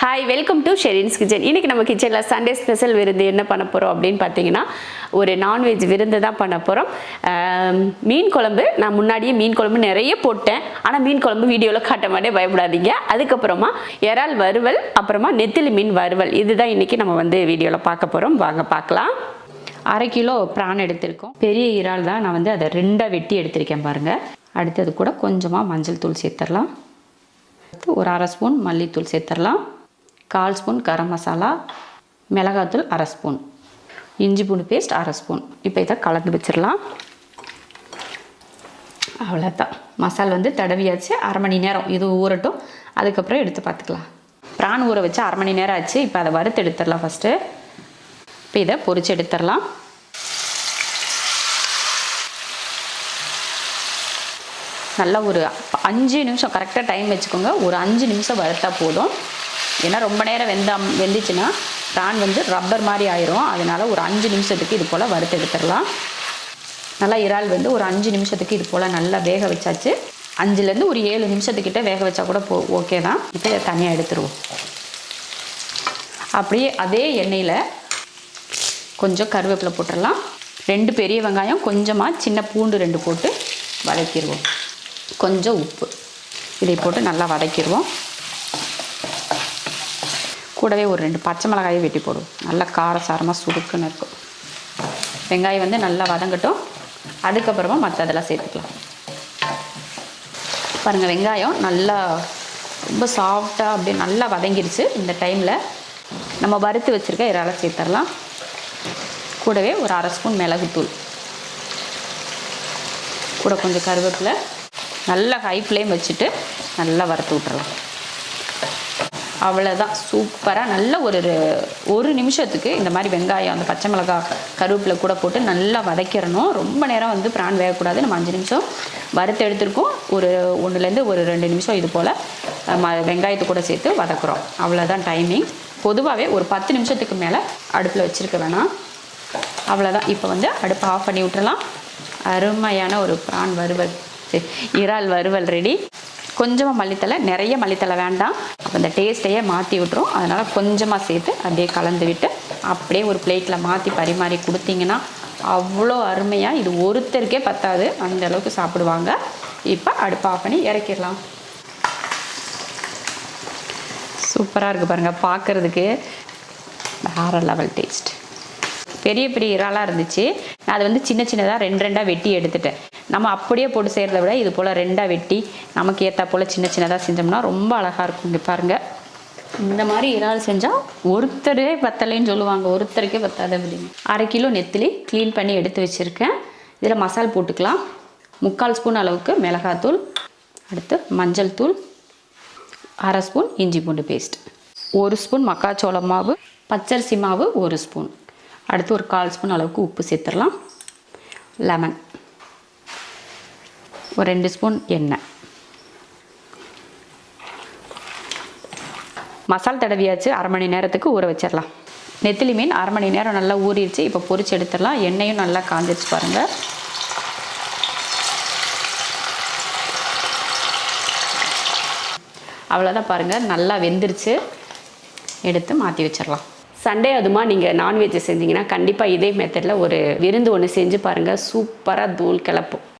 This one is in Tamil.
Hi welcome to Sherin's kitchen இன்றைக்கி நம்ம கிச்சனில் சண்டே ஸ்பெஷல் விருந்து என்ன பண்ண போகிறோம் அப்படின்னு பார்த்தீங்கன்னா ஒரு நான்வெஜ் விருந்து தான் பண்ண போகிறோம் மீன் குழம்பு நான் முன்னாடியே மீன் குழம்பு நிறைய போட்டேன். ஆனால் மீன் குழம்பு வீடியோவில் காட்ட மாட்டே பயப்படாதீங்க. அதுக்கப்புறமா இறால் வறுவல் அப்புறமா நெத்திலி மீன் வறுவல். இதுதான் இன்றைக்கி நம்ம வந்து வீடியோவில் பார்க்க போகிறோம் வாங்க பார்க்கலாம். அரை கிலோ பிரான் எடுத்திருக்கோம். பெரிய இறால் தான். நான் வந்து அதை ரெண்டாக வெட்டி எடுத்திருக்கேன் பாருங்கள் அடுத்தது கூட கொஞ்சமாக மஞ்சள் தூள் சேர்த்துடலாம் ஒரு அரை ஸ்பூன் மல்லித்தூள் சேர்த்துடலாம் கால் ஸ்பூன் கரம் மசாலா மிளகாத்தூள் அரை ஸ்பூன். இஞ்சி பூண்டு பேஸ்ட் அரை ஸ்பூன். இப்போ இதை கலந்து வச்சிடலாம். அவ்வளோதான் மசால் வந்து தடவியாச்சு. அரை மணி நேரம். இது ஊறட்டும். அதுக்கப்புறம் எடுத்து பார்த்துக்கலாம். பிரான் ஊற வச்சு அரை மணி நேரம் ஆச்சு. இப்போ அதை வறுத்து எடுத்துடலாம் ஃபஸ்ட்டு இப்போ இதை பொறிச்சு எடுத்துடலாம். நல்லா ஒரு அஞ்சு நிமிஷம் கரெக்டாக டைம் வச்சுக்கோங்க. ஒரு அஞ்சு நிமிஷம் வறுத்தா போதும். ஏன்னா ரொம்ப நேரம் வெந்தா வெந்துச்சுன்னா பிரான் வந்து ரப்பர் மாதிரி ஆயிரும். அதனால ஒரு அஞ்சு நிமிஷத்துக்கு இது போல் வறுத்து எடுத்துடலாம். நல்லா இறால் வந்து ஒரு அஞ்சு நிமிஷத்துக்கு இது போல் நல்லா வேக வச்சாச்சு. அஞ்சுலேருந்து ஒரு ஏழு நிமிஷத்துக்கிட்ட வேக வச்சா கூட போ ஓகே தான். இப்போ இதை தனியாக எடுத்துருவோம். அப்படியே அதே எண்ணெயில் கொஞ்சம் கருவேப்பிலை போட்டுடலாம். ரெண்டு பெரிய வெங்காயம் கொஞ்சமாக சின்ன பூண்டு ரெண்டு போட்டு வதக்கிடுவோம் கொஞ்சம் உப்பு. இதை போட்டு நல்லா வதக்கிடுவோம் கூடவே ஒரு ரெண்டு பச்சை மிளகாயை வெட்டி போடுவோம் நல்லா காரசாரமாக சுருக்குன்னு இருக்கும். வெங்காயம் வந்து நல்லா வதங்கட்டும். அதுக்கப்புறமா மற்றதெல்லாம் சேர்த்துக்கலாம். பாருங்கள் வெங்காயம் நல்லா ரொம்ப சாஃப்டாக அப்படியே நல்லா வதங்கிருச்சு. இந்த டைமில் நம்ம வறுத்து வச்சுருக்க இறால சேர்த்துடலாம் கூடவே ஒரு அரை ஸ்பூன் மிளகுத்தூள் கூட கொஞ்சம் கருவேப்பிலை. நல்லா ஹை ஃப்ளேம் வச்சுட்டு நல்லா வறுத்து விட்றலாம் அவ்வளோதான் சூப்பராக நல்ல ஒரு ஒரு நிமிஷத்துக்கு இந்த மாதிரி வெங்காயம் அந்த பச்சை மிளகாய் கருவேப்பிலை கூட போட்டு நல்லா வதக்கிடணும். ரொம்ப நேரம் வந்து பிரான் வேகக்கூடாது. நம்ம அஞ்சு நிமிஷம் வறுத்து எடுத்துருக்கோம். ஒரு ஒன்றுலேருந்து ஒரு ரெண்டு நிமிஷம் இது போல் ம வெங்காயத்தை கூட சேர்த்து வதக்குறோம். அவ்வளோதான் டைமிங் பொதுவாகவே ஒரு பத்து நிமிஷத்துக்கு மேலே அடுப்பில் வச்சுருக்க வேணாம். அவ்வளோதான் இப்போ வந்து அடுப்பை ஆஃப் பண்ணி விட்டுறலாம். அருமையான ஒரு ப்ரான் வறுவல். இறால் வறுவல் ரெடி கொஞ்சமாக மல்லித்தலை நிறைய மல்லித்தலை வேண்டாம். அப்போ இந்த டேஸ்ட்டையே மாற்றி விட்டுரும். அதனால் கொஞ்சமாக சேர்த்து அப்படியே கலந்து விட்டு அப்படியே ஒரு பிளேட்டில் மாற்றி பரிமாறி கொடுத்தீங்கன்னா அவ்வளோ அருமையாக இது ஒருத்தருக்கே பத்தாது. அந்த அளவுக்கு சாப்பிடுவாங்க. இப்போ அடுப்பு ஆஃப் பண்ணி இறக்கிடலாம். சூப்பராக இருக்குது பாருங்கள் பார்க்குறதுக்கு வேறு லெவல் டேஸ்ட் பெரிய பெரிய இறாலாக இருந்துச்சு. நான் அதை வந்து சின்ன சின்னதாக ரெண்டு ரெண்டாக வெட்டி எடுத்துட்டேன். நம்ம அப்படியே போட்டு செய்கிறத விட இது போல் ரெண்டாக வெட்டி நமக்கு ஏற்றா போல் சின்ன சின்னதாக செஞ்சோம்னா ரொம்ப அழகாக இருக்கும் இங்கே பாருங்கள் இந்த மாதிரி இறால் செஞ்சால் ஒருத்தரே பத்தலைன்னு சொல்லுவாங்க. ஒருத்தருக்கே பத்தாத அப்படின்னு. அரை கிலோ நெத்திலி க்ளீன் பண்ணி எடுத்து வச்சுருக்கேன். இதில் மசால் போட்டுக்கலாம். முக்கால் ஸ்பூன் அளவுக்கு மிளகாத்தூள். அடுத்து மஞ்சள் தூள். அரை ஸ்பூன் இஞ்சி பூண்டு பேஸ்ட் ஒரு ஸ்பூன் மக்காச்சோள மாவு. பச்சரிசி மாவு ஒரு ஸ்பூன். அடுத்து ஒரு கால் ஸ்பூன் அளவுக்கு உப்பு சேர்த்துடலாம். லெமன் ஒரு ரெண்டு ஸ்பூன் எண்ணெய். மசால் தடவியாச்சு அரை மணி நேரத்துக்கு ஊற வச்சிடலாம் நெத்திலி மீன் அரை மணி நேரம் நல்லா ஊறிடுச்சு இப்போ பொறிச்சு எடுத்துடலாம். எண்ணெயும் நல்லா காஞ்சிச்சு பாருங்கள் அவ்வளோதான் பாருங்கள் நல்லா வெந்துருச்சு. எடுத்து மாற்றி வச்சிடலாம் சண்டே அதுமா நீங்கள் நான்வெஜ் செஞ்சீங்கன்னா கண்டிப்பாக இதே மெத்தடில் ஒரு விருந்து ஒன்று செஞ்சு பாருங்கள் சூப்பராக தூள் கிளப்பும்.